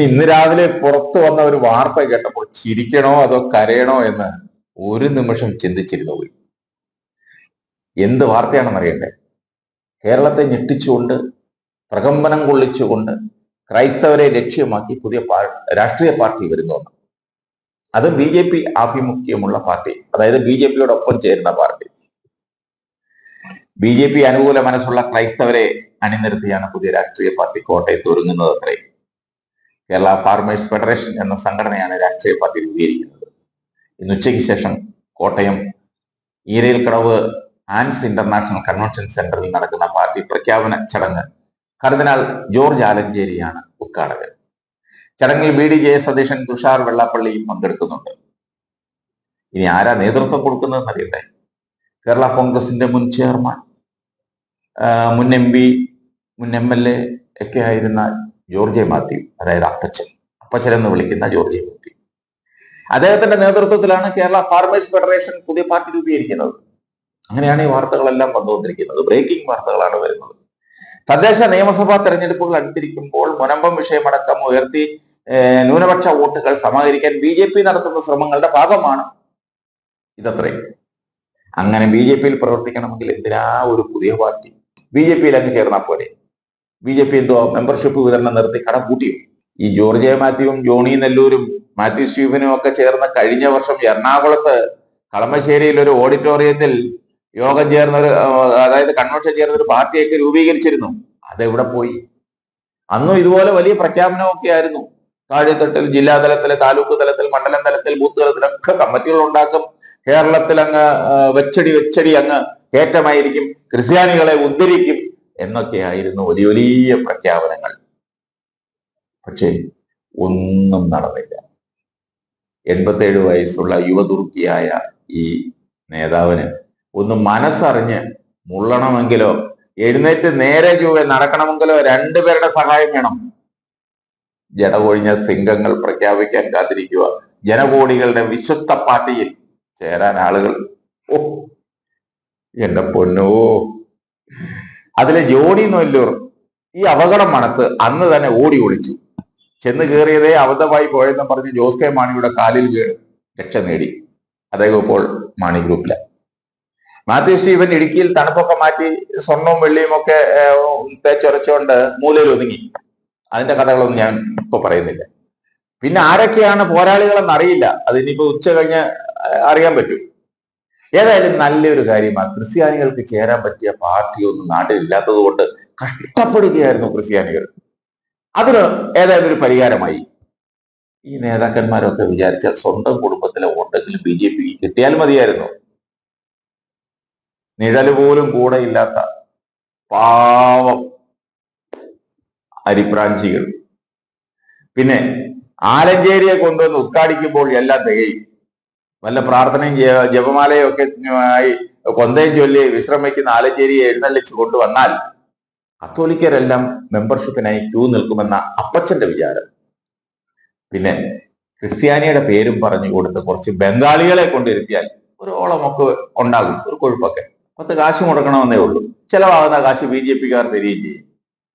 ഇന്ന് രാവിലെ പുറത്തു വന്ന ഒരു വാർത്ത കേട്ടപ്പോൾ ചിരിക്കണോ അതോ കരയണോ എന്ന് ഒരു നിമിഷം ചിന്തിച്ചിരുന്നു പോയി. എന്ത് വാർത്തയാണെന്ന് അറിയണ്ടേ? കേരളത്തെ ഞെട്ടിച്ചുകൊണ്ട് പ്രകമ്പനം കൊള്ളിച്ചുകൊണ്ട് ക്രൈസ്തവരെ ലക്ഷ്യമാക്കി പുതിയ രാഷ്ട്രീയ പാർട്ടി വരുന്നുണ്ട് അത് ബി ജെ പി ആഭിമുഖ്യമുള്ള പാർട്ടി. അതായത് ബി ജെ പിയോടൊപ്പം ചേരുന്ന പാർട്ടി. ബി ജെ പി അനുകൂല മനസ്സുള്ള ക്രൈസ്തവരെ അണിനിരത്തിയാണ് പുതിയ രാഷ്ട്രീയ പാർട്ടി കോട്ടയത്ത് ഒരുങ്ങുന്നത് അത്രേ. കേരള ഫാർമേഴ്സ് ഫെഡറേഷൻ എന്ന സംഘടനയാണ് രാഷ്ട്രീയ പാർട്ടി രൂപീകരിക്കുന്നത്. ഇന്ന് ഉച്ചയ്ക്ക് ശേഷം Kottayam Eerayilkadavu Ann's international convention സെന്ററിൽ നടക്കുന്ന പാർട്ടി പ്രഖ്യാപന ചടങ്ങ് കർദിനാൾ ജോർജ് ആലഞ്ചേരിയാണ് ഉദ്ഘാടകൻ. ചടങ്ങിൽ B D J Satheesan Thushar വെള്ളാപ്പള്ളിയും പങ്കെടുക്കുന്നുണ്ട്. ഇനി ആരാ നേതൃത്വം കൊടുക്കുന്നതെന്ന് അറിയട്ടെ കേരള കോൺഗ്രസിന്റെ മുൻ ചെയർമാൻ മുൻ എം പി മുൻ എം എൽ എ ഒക്കെ ആയിരുന്ന ജോർജ്. മാത്യു അതായത് അപ്പച്ചൻ. അപ്പച്ചൻ എന്ന് വിളിക്കുന്ന ജോർജ്. മാത്യു അദ്ദേഹത്തിന്റെ നേതൃത്വത്തിലാണ് കേരള ഫാർമേഴ്സ് ഫെഡറേഷൻ പുതിയ പാർട്ടി രൂപീകരിക്കുന്നത്. അങ്ങനെയാണ് ഈ വാർത്തകളെല്ലാം വന്നുകൊണ്ടിരിക്കുന്നത്. ബ്രേക്കിംഗ് വാർത്തകളാണ് വരുന്നത്. തദ്ദേശ നിയമസഭാ തെരഞ്ഞെടുപ്പുകൾ അടുത്തിരിക്കുമ്പോൾ മുനമ്പം വിഷയമടക്കം ഉയർത്തി ന്യൂനപക്ഷ വോട്ടുകൾ സമാഹരിക്കാൻ ബി ജെ പി നടത്തുന്ന ശ്രമങ്ങളുടെ ഭാഗമാണ് ഇതത്രയും അങ്ങനെ ബി ജെ പിയിൽ പ്രവർത്തിക്കണമെങ്കിൽ എന്തിനാ ഒരു പുതിയ പാർട്ടി? ബി ജെ പിയിൽ അങ്ങ് ചേർന്നാൽ പോലെ ബി ജെ പി എന്തോ മെമ്പർഷിപ്പ് വിതരണം നിർത്തി കടം കൂട്ടിയോ ഈ ജോർജ് എ. മാത്യുവും ജോണി നെല്ലൂരും മാത്യു സ്റ്റീഫനും ഒക്കെ ചേർന്ന് കഴിഞ്ഞ വർഷം എറണാകുളത്ത് കളമശ്ശേരിയിൽ ഒരു ഓഡിറ്റോറിയത്തിൽ യോഗം ചേർന്ന ഒരു അതായത് കൺവെൻഷൻ ചേർന്ന ഒരു പാർട്ടിയൊക്കെ രൂപീകരിച്ചിരുന്നു. അതെവിടെ പോയി? അന്നും ഇതുപോലെ വലിയ പ്രഖ്യാപനമൊക്കെ ആയിരുന്നു. താഴെത്തട്ടിൽ ജില്ലാ തലത്തിൽ താലൂക്ക് തലത്തിൽ മണ്ഡലം തലത്തിൽ ബൂത്ത് തലത്തിലൊക്കെ കമ്മിറ്റികൾ ഉണ്ടാക്കും. കേരളത്തിൽ അങ്ങ് വെച്ചടി വെച്ചടി അങ്ങ് കയറ്റമായിരിക്കും. ക്രിസ്ത്യാനികളെ ഉദ്ധരിക്കും. എന്നൊക്കെയായിരുന്നു വലിയ വലിയ പ്രഖ്യാപനങ്ങൾ. പക്ഷേ ഒന്നും നടന്നില്ല. എൺപത്തേഴ് വയസ്സുള്ള യുവതുർക്കിയായ ഈ നേതാവിന് ഒന്ന് മനസ്സറിഞ്ഞ് മുള്ളണമെങ്കിലോ എഴുന്നേറ്റ് നേരെ ചൊവ്വെ നടക്കണമെങ്കിലോ രണ്ടുപേരുടെ സഹായം വേണം. ജടകൊഴിഞ്ഞ സിംഗങ്ങൾ പ്രഖ്യാപിക്കാൻ കാത്തിരിക്കുക. ജനകോടികളുടെ വിശ്വസ്ത പാർട്ടിയിൽ ചേരാൻ ആളുകൾ ഓ എന്റെ പൊന്നോ അതിലെ ജോണി നൊല്ലൂർ ഈ അപകടം മണത്ത് അന്ന് തന്നെ ഓടി ഒളിച്ചു. ചെന്ന് കയറിയതേ അബദ്ധമായി പോയെന്ന് പറഞ്ഞ് ജോസ് കെ മാണിയുടെ കാലിൽ വീണ് രക്ഷ നേടി. അദ്ദേഹം ഇപ്പോൾ മാണി ഗ്രൂപ്പില. മാത്യു സ്റ്റീവൻ ഇടുക്കിയിൽ തണുപ്പൊക്കെ മാറ്റി സ്വർണവും വെള്ളിയും ഒക്കെ തേച്ചൊരച്ചുകൊണ്ട് മൂലയിൽ ഒതുങ്ങി. അതിന്റെ കഥകളൊന്നും ഞാൻ ഇപ്പൊ പറയുന്നില്ല. പിന്നെ ആരൊക്കെയാണ് പോരാളികളെന്ന് അറിയില്ല. അത് ഇനിയിപ്പോ ഉച്ച കഴിഞ്ഞ് അറിയാൻ പറ്റും. ഏതായാലും നല്ലൊരു കാര്യമാണ് ക്രിസ്ത്യാനികൾക്ക് ചേരാൻ പറ്റിയ പാർട്ടിയൊന്നും നാട്ടിലില്ലാത്തത് കൊണ്ട് കഷ്ടപ്പെടുകയായിരുന്നു ക്രിസ്ത്യാനികൾ. അതിന് ഏതായാലും ഒരു പരിഹാരമായി. ഈ നേതാക്കന്മാരൊക്കെ വിചാരിച്ചാൽ സ്വന്തം കുടുംബത്തിലെ വോട്ടെങ്കിലും ബി ജെ പിക്ക് കിട്ടിയാൽ മതിയായിരുന്നു. നിഴൽ പോലും കൂടെ ഇല്ലാത്ത പാവം അരിപ്രാഞ്ചികൾ. പിന്നെ ആലഞ്ചേരിയെ കൊണ്ടുവന്ന് ഉദ്ഘാടിക്കുമ്പോൾ എല്ലാം തികയും. വല്ല പ്രാർത്ഥനയും ജപമാലയും ഒക്കെ കൊന്തയും ചൊല്ലി വിശ്രമിക്കുന്ന ആലഞ്ചേരിയെ എഴുന്നള്ളിച്ച് കൊണ്ടുവന്നാൽ കത്തോലിക്കരെല്ലാം മെമ്പർഷിപ്പിനായി ക്യൂ നിൽക്കുമെന്ന അപ്പച്ചന്റെ വിചാരം. പിന്നെ ക്രിസ്ത്യാനിയുടെ പേരും പറഞ്ഞു കൊടുത്ത് കുറച്ച് ബംഗാളികളെ കൊണ്ടിരുത്തിയാൽ ഒരോളമൊക്കെ ഉണ്ടാകും ഒരു കൊഴുപ്പൊക്കെ. പത്ത് കാശ് മുടക്കണമെന്നേ ഉള്ളൂ. ചിലവാകുന്ന കാശ് ബി ജെ പിക്കാർ തരികയും ചെയ്യും.